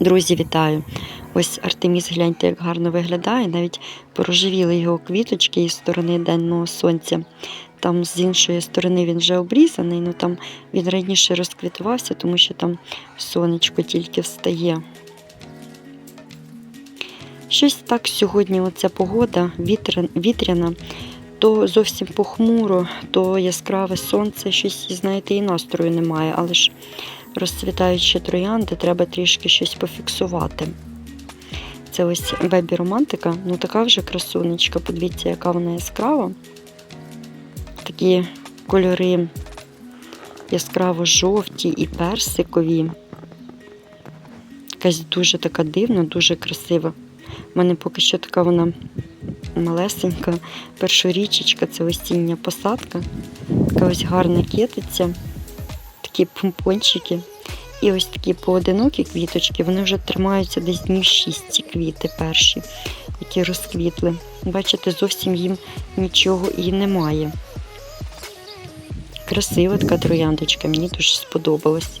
Друзі, вітаю! Ось Артеміс, гляньте, як гарно виглядає. Навіть порожевіли його квіточки із сторони денного сонця. Там з іншої сторони він вже обрізаний, ну там він раніше розквітувався, тому що там сонечко тільки встає. Щось так сьогодні оця погода вітряна, то зовсім похмуро, то яскраве сонце, щось, знаєте, і настрою немає, але ж розцвітають ще троянди, треба трішки щось пофіксувати. Це ось бебі романтика, ну така вже красунечка. Подивіться, яка вона яскрава. Такі кольори яскраво жовті і персикові. Якась дуже така дивна, дуже красива. У мене поки що така вона малесенька, першорічечка, це осіння посадка. Така ось гарна китиця, такі помпончики. І ось такі поодинокі квіточки, вони вже тримаються десь днів 6 ці квіти перші, які розквітли. Бачите, зовсім їм нічого і немає. Красива така трояндочка, мені дуже сподобалась.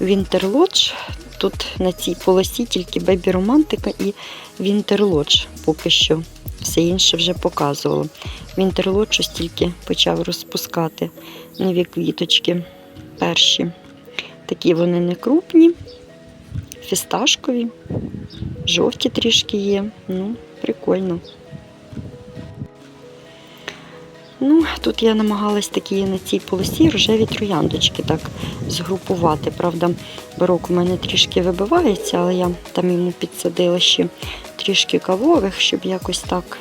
Вінтерлодж. Тут на цій полосі тільки бебі романтика і Вінтерлодж поки що. Все інше вже показувало. Вінтерлодж щось тільки почав розпускати нові квіточки. Перші. Такі вони не крупні, фісташкові, жовті трішки є. Ну, прикольно. Ну, тут я намагалась такі на цій полосі рожеві трояндочки так згрупувати. Правда, барок у мене трішки вибивається, але я там йому підсадила ще трішки кавових, щоб якось так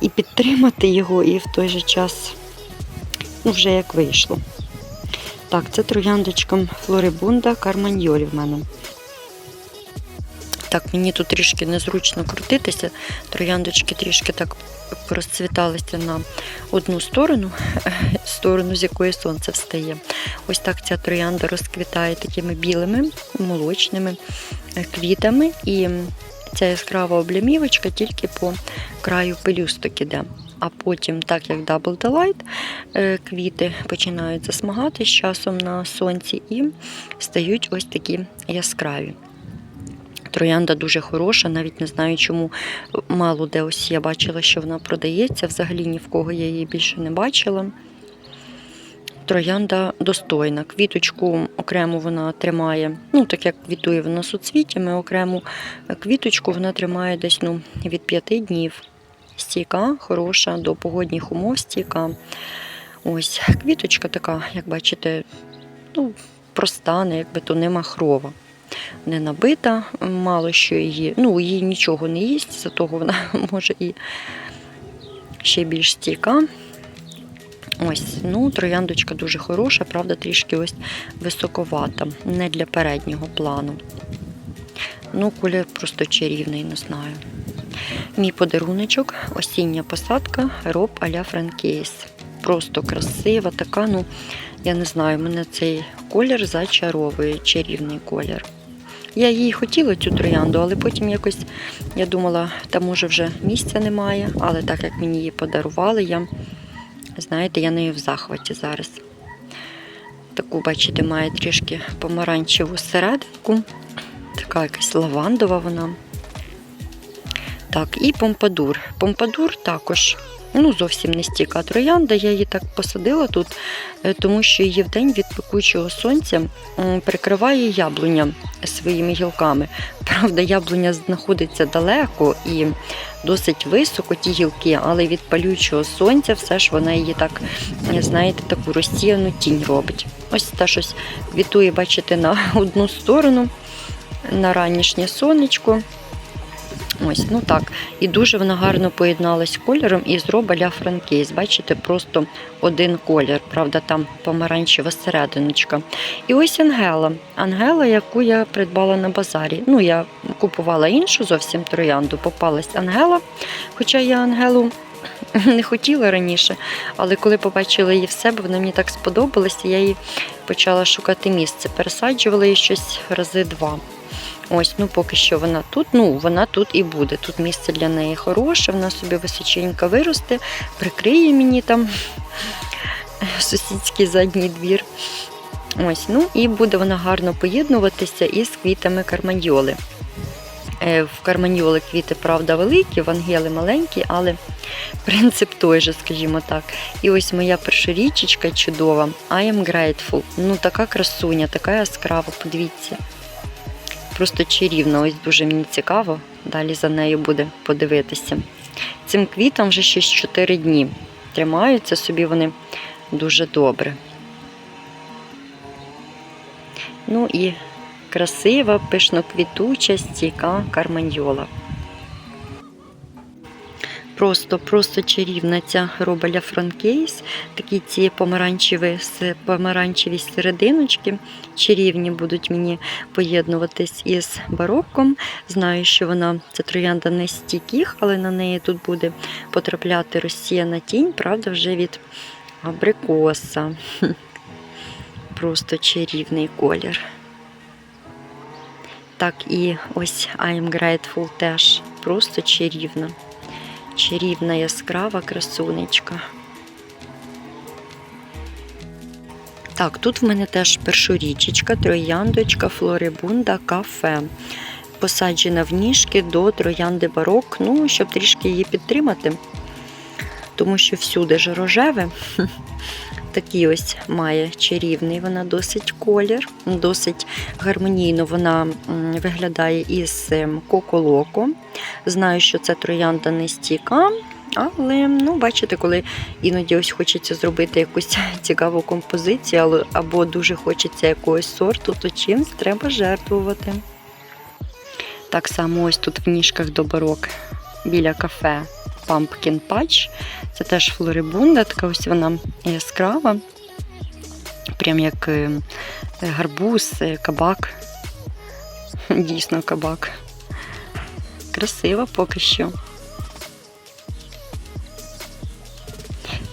і підтримати його, і в той же час, ну, вже як вийшло. Так, це трояндочкам Флорибунда Карманьолі в мене. Так, мені тут трішки незручно крутитися. Трояндочки трішки так розцвіталися на одну сторону, сторону, з якої сонце встає. Ось так ця троянда розквітає такими білими, молочними е, квітами. І ця яскрава облямівочка тільки по краю пелюсток іде. А потім, так як Double Delight, е, квіти починають засмагати з часом на сонці і стають ось такі яскраві. Троянда дуже хороша, навіть не знаю, чому мало де ось я бачила, що вона продається. Взагалі ні в кого я її більше не бачила. Троянда достойна. Квіточку окремо вона тримає, ну, так як квітує вона суцвітями, окрему квіточку вона тримає десь ну, від 5 днів. Стійка, хороша, до погодних умов стійка. Ось, квіточка така, як бачите, ну, проста, не якби то не махрова не набита, мало що її, ну, їй нічого не їсть, за того вона може і ще більш стійка. Ось, ну, трояндочка дуже хороша, правда, трішки ось високовата, не для переднього плану. Ну, колір просто чарівний, не знаю. Мій подаруночок, осіння посадка, роб а-ля Франкейс. Просто красива, така, ну, я не знаю, мене цей колір зачаровує, чарівний колір. Я її хотіла цю троянду, але потім якось я думала, там може вже місця немає, але так як мені її подарували, я, знаєте, я нею в захваті зараз. Таку, бачите, має трішки помаранчеву серединку. Така якась лавандова вона. Так, і помпадур. Помпадур також ну, зовсім не стійка троянда. Я її так посадила тут, е, тому що її в день від пекучого сонця прикриває яблуня своїми гілками. Правда, яблуня знаходиться далеко і досить високо ті гілки, але від палючого сонця все ж вона її так, знаєте, таку розсіяну тінь робить. Ось та щось квітує, бачите, на одну сторону, на ранішнє сонечко. Ось, ну так. І дуже вона гарно поєдналась кольором і з роба ля Франкейс. Бачите, просто один колір. Правда, там помаранчева серединочка. І ось Ангела. Ангела, яку я придбала на базарі. Ну, я купувала іншу зовсім троянду. Попалась Ангела, хоча я Ангелу. Не хотіла раніше, але коли побачила її в себе, вона мені так сподобалася, я її почала шукати місце. Пересаджувала її щось рази два. Ось, ну поки що вона тут, ну вона тут і буде. Тут місце для неї хороше, вона собі височенько виросте, прикриє мені там сусідський задній двір. Ось, ну і буде вона гарно поєднуватися із квітами карманьоли. Е, В карманьоли квіти, правда, великі, в ангели маленькі, але принцип той же, скажімо так. І ось моя першорічечка чудова. I am grateful. Ну, така красуня, така яскрава, подивіться. Просто чарівна, ось дуже мені цікаво. Далі за нею буде подивитися. Цим квітам вже ще 4 дні. Тримаються собі вони дуже добре. Ну і красива, пишноквітуча, стійка карманьола. Просто, просто чарівна ця робеля франкейс. Такі ці помаранчеві, помаранчеві серединочки чарівні будуть мені поєднуватись із барокком. Знаю, що вона це троянда не стійких, але на неї тут буде потрапляти розсіяна тінь, правда, вже від абрикоса. Просто чарівний колір. Так і ось I'm Grateful теж просто чарівна. Чарівна яскрава красунечка. Так, тут в мене теж першорічечка, трояндочка, флорибунда, кафе. Посаджена в ніжки до троянди барок, ну, щоб трішки її підтримати, тому що всюди ж рожеве. Такий ось має чарівний вона досить колір, досить гармонійно вона виглядає із ем, коко-локо. Знаю, що це троянда не стійка, але ну, бачите, коли іноді ось хочеться зробити якусь цікаву композицію, або дуже хочеться якогось сорту, то чимсь треба жертвувати. Так само ось тут в ніжках до барок біля кафе Pumpkin Patch. Це теж флорибунда, така ось вона яскрава, прям як е, гарбуз, е, кабак. Дійсно кабак. Красива поки що.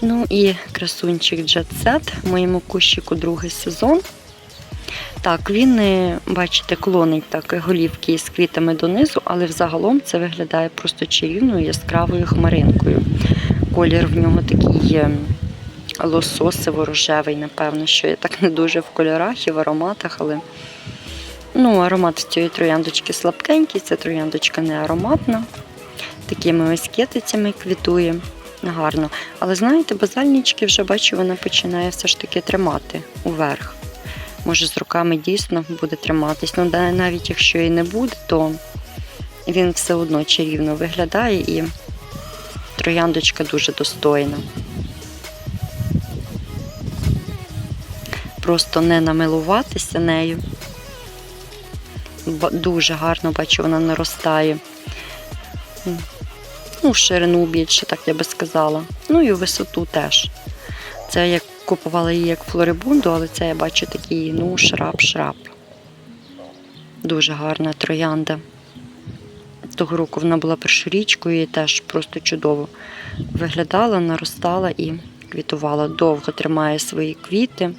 Ну і красунчик Jet Set в моєму кущику другий сезон. Так, він, е, бачите, клонить так голівки з квітами донизу, але взагалом це виглядає просто чарівною яскравою хмаринкою. Колір в нього такий є лососиво-рожевий, напевно, що я так не дуже в кольорах і в ароматах, але ну, аромат цієї трояндочки слабкенький, ця трояндочка не ароматна. Такими ось кетицями квітує. Гарно. Але знаєте, базальнички вже бачу, вона починає все ж таки тримати уверх. Може, з руками дійсно буде триматись. Ну, навіть якщо і не буде, то він все одно чарівно виглядає і трояндочка дуже достойна. Просто не намилуватися нею. Дуже гарно бачу, вона наростає. Ну, ширину більше, так я би сказала. Ну і висоту теж. Це як купувала її як флорибунду, але це я бачу такий, ну, шрап-шрап. Дуже гарна троянда. Того року вона була першорічкою і теж просто чудово виглядала, наростала і квітувала. Довго тримає свої квіти.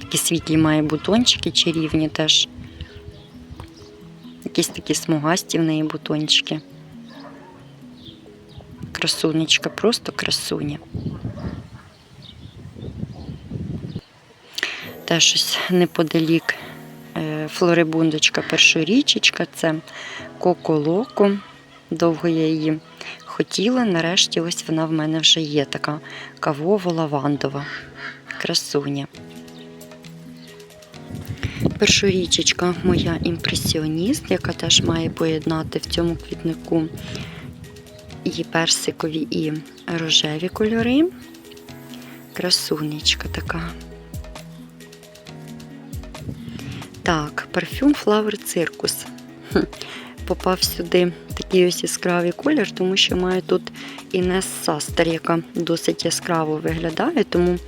Такі світлі має бутончики чарівні теж. Якісь такі смугасті в неї бутончики. Красунечка, просто красуня. Теж ось неподалік е, флорибундочка першорічечка, це коко-локо. Довго я її хотіла. Нарешті ось вона в мене вже є така кавово-лавандова. Красуня. Першорічечка моя імпресіоніст, яка теж має поєднати в цьому квітнику і персикові, і рожеві кольори. Красунечка така. Так, парфюм Flower Circus. Попав сюди такий ось яскравий колір, тому що маю тут Інес Састер, яка досить яскраво виглядає, тому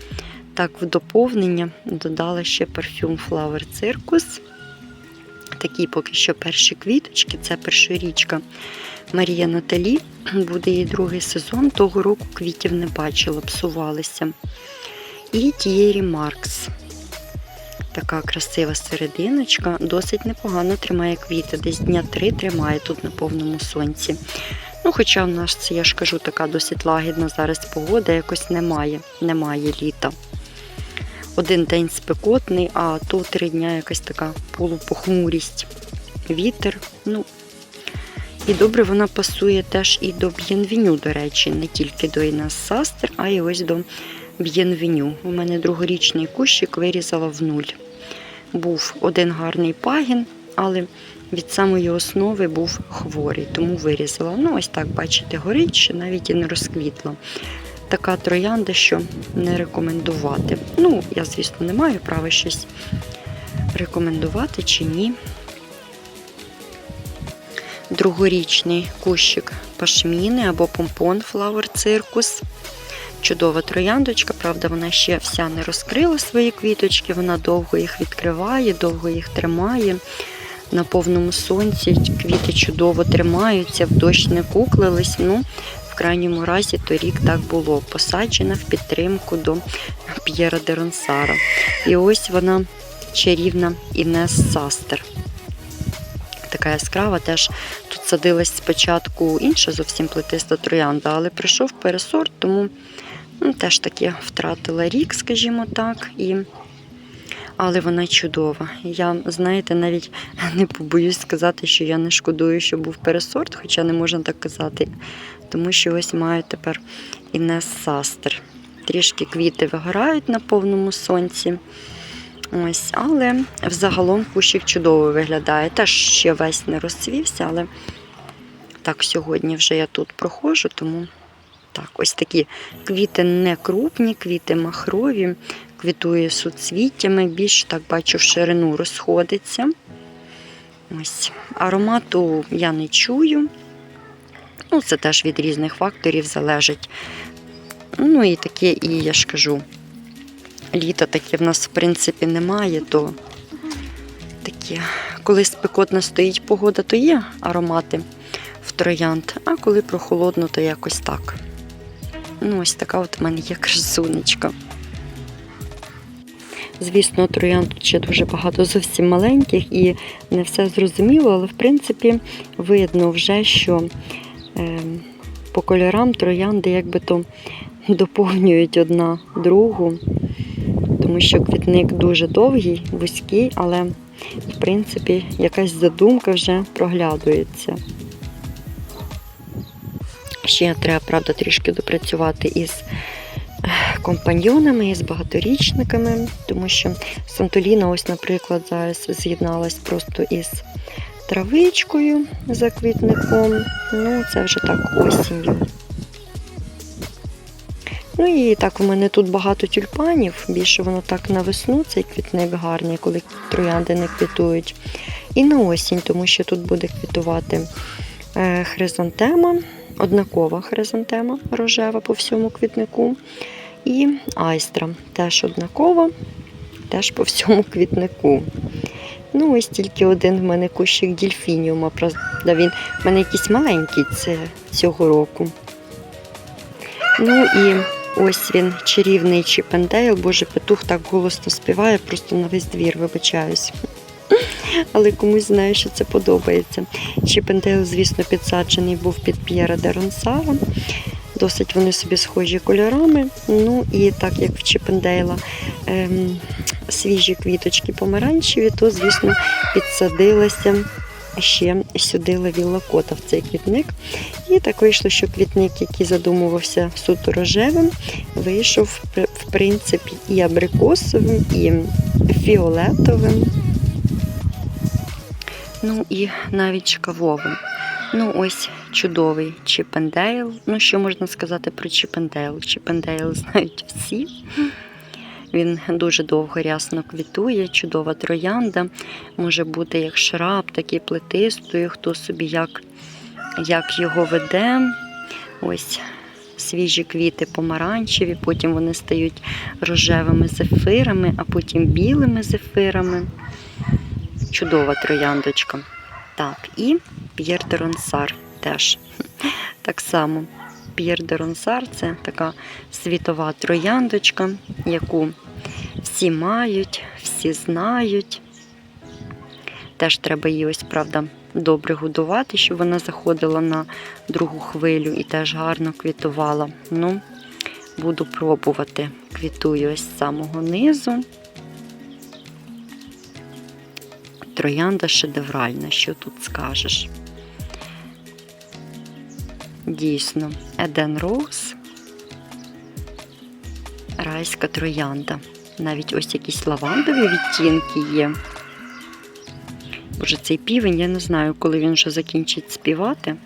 так в доповнення додала ще парфюм Flower Circus. Такі поки що перші квіточки, це першорічка Марія Наталі. Буде її другий сезон. Того року квітів не бачила, псувалися. І Тієрі Маркс. Така красива серединочка, досить непогано тримає квіти. Десь дня три тримає тут на повному сонці. Ну, хоча в нас, це, я ж кажу, така досить лагідна зараз погода, якось немає, немає літа. Один день спекотний, а то три дня якась така полупохмурість. Вітер. Ну, і добре вона пасує теж і до б'єнвеню, до речі, не тільки до Інес Састер, а й ось до б'єнвеню. У мене другорічний кущик вирізала в нуль. Був один гарний пагін, але від самої основи був хворий, тому вирізала. Ну, ось так, бачите, горить, що навіть і не розквітла. Така троянда, що не рекомендувати. Ну, я, звісно, не маю права щось рекомендувати чи ні. Другорічний кущик пашміни або помпон Flower Circus. Чудова трояндочка, правда, вона ще вся не розкрила свої квіточки, вона довго їх відкриває, довго їх тримає. На повному сонці квіти чудово тримаються, в дощ не куклились. Ну, в крайньому разі торік так було. Посаджена в підтримку до П'єра де Ронсара. І ось вона чарівна Інес Састер. Така яскрава, теж тут садилась спочатку інша зовсім плетиста троянда, але прийшов пересорт, тому ну, теж таки втратила рік, скажімо так. І... Але вона чудова. Я, знаєте, навіть не побоюсь сказати, що я не шкодую, що був пересорт, хоча не можна так казати. Тому що ось маю тепер Інес Састер. Трішки квіти вигорають на повному сонці. Ось, але взагалом кущик чудово виглядає. Теж ще весь не розцвівся, але так сьогодні вже я тут проходжу, тому так, ось такі квіти не крупні, квіти махрові, квітує суцвіттями, більш так бачу, в ширину розходиться. Ось. Аромату я не чую. Ну, це теж від різних факторів залежить. Ну і таке, і я ж кажу, літа таке в нас, в принципі, немає, то таке, коли спекотна стоїть погода, то є аромати в троянд, а коли прохолодно, то якось так. Ну, ось така от в мене є красунечка. Звісно, троянд ще дуже багато зовсім маленьких і не все зрозуміло, але в принципі видно вже, що е, по кольорам троянди якби то доповнюють одна другу, тому що квітник дуже довгий, вузький, але в принципі якась задумка вже проглядується. Ще треба, правда, трішки допрацювати із компаньйонами, із багаторічниками, тому що Сантоліна, ось, наприклад, зараз з'єдналась просто із травичкою за квітником. Ну, це вже так осінню. Ну і так, у мене тут багато тюльпанів, більше воно так на весну, цей квітник гарний, коли троянди не квітують. І на осінь, тому що тут буде квітувати е, хризантема, однакова хризантема рожева по всьому квітнику. І айстра теж однакова, теж по всьому квітнику. Ну, ось тільки один в мене кущик дільфініума. Правда, він в мене якийсь маленький це цього року. Ну і ось він, чарівний Чіпендейл. Боже, петух так голосно співає, просто на весь двір вибачаюсь. Але комусь знаю, що це подобається. Чіпендейл, звісно, підсаджений був під П'єра де Ронсара. Досить вони собі схожі кольорами. Ну і так як в Чіпендейла ем, свіжі квіточки помаранчеві, то, звісно, підсадилася ще сюди лавіла кота в цей квітник. І так вийшло, що квітник, який задумувався суто рожевим, вийшов в принципі і абрикосовим, і фіолетовим. Ну і навіть кавовим. Ну, ось чудовий Чіпендейл. Ну, що можна сказати про Чіпендейл? Чіпендейл знають всі. Він дуже довго рясно квітує, чудова троянда. Може бути як шраб, і плетистою, хто собі як, як його веде. Ось свіжі квіти помаранчеві, потім вони стають рожевими зефирами, а потім білими зефирами. Чудова трояндочка. Так, і П'єр теж так само. П'єр де Ронсар це така світова трояндочка, яку всі мають, всі знають. Теж треба її ось, правда, добре годувати, щоб вона заходила на другу хвилю і теж гарно квітувала. Ну, буду пробувати. Квітую ось з самого низу. Троянда шедевральна, що тут скажеш. Дійсно, Еден Роуз, райська троянда. Навіть ось якісь лавандові відтінки є. Боже, цей півень, я не знаю, коли він вже закінчить співати.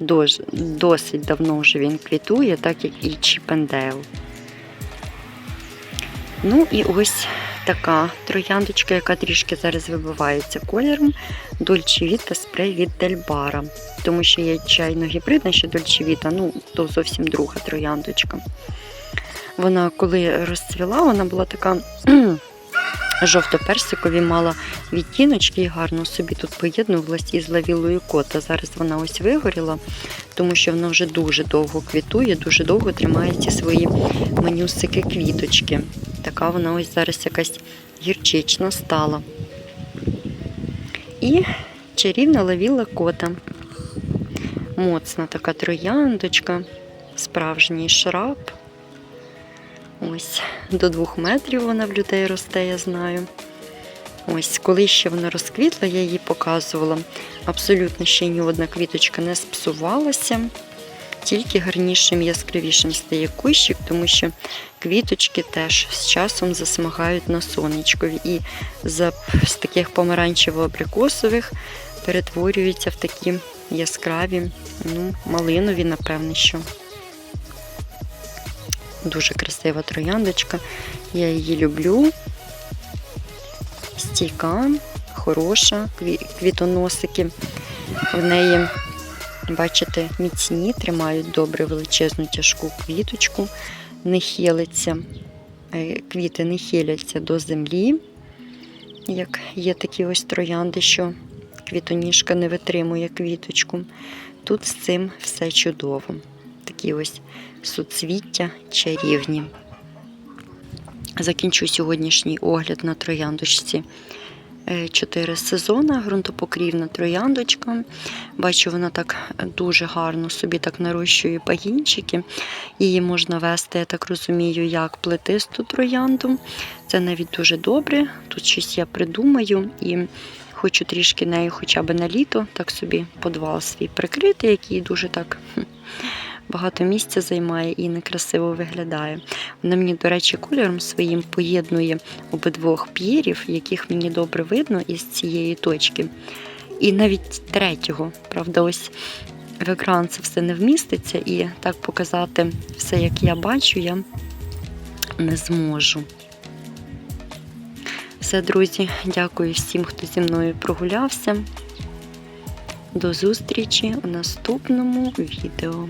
Досить давно вже він квітує, так як і Чіпендейл. Ну і ось така трояндочка, яка трішки зараз вибивається кольором. Дольче Віта спрей від Дельбара. Тому що є чайно гібридна ще Дольче Віта, ну, то зовсім друга трояндочка. Вона, коли розцвіла, вона була така жовто-персикові, мала відтіночки і гарно собі тут поєднувалась із лавілою кота. Зараз вона ось вигоріла, тому що вона вже дуже довго квітує, дуже довго тримає ці свої манюсики квіточки. Така вона ось зараз якась гірчична стала. І чарівна лавіла кота. Моцна така трояндочка, справжній шраб. Ось до двох метрів вона в людей росте, я знаю. Ось, коли ще вона розквітла, я її показувала. Абсолютно ще ні одна квіточка не спсувалася, тільки гарнішим, яскравішим стає кущик, тому що квіточки теж з часом засмагають на сонечкові. І з, таких помаранчево-абрикосових перетворюються в такі яскраві, ну, малинові, напевне, що. Дуже красива трояндочка. Я її люблю. Стійка, хороша, квітоносики. В неї, бачите, міцні, тримають добре величезну тяжку квіточку, не хилиться. Е, Квіти не хиляться до землі, як є такі ось троянди, що квітоніжка не витримує квіточку. Тут з цим все чудово. Такі ось суцвіття чарівні. Закінчу сьогоднішній огляд на трояндочці. Е, Чотири сезони, ґрунтопокрівна трояндочка. Бачу, вона так дуже гарно собі так нарощує пагінчики. Її можна вести, я так розумію, як плетисту троянду. Це навіть дуже добре. Тут щось я придумаю і хочу трішки нею хоча б на літо, так собі подвал свій прикрити, який дуже так багато місця займає і некрасиво виглядає. Вона мені, до речі, кольором своїм поєднує обидвох п'єрів, яких мені добре видно із цієї точки. І навіть третього, правда, ось в екран це все не вміститься, і так показати все, як я бачу, я не зможу. Все, друзі, дякую всім, хто зі мною прогулявся. До зустрічі у наступному відео.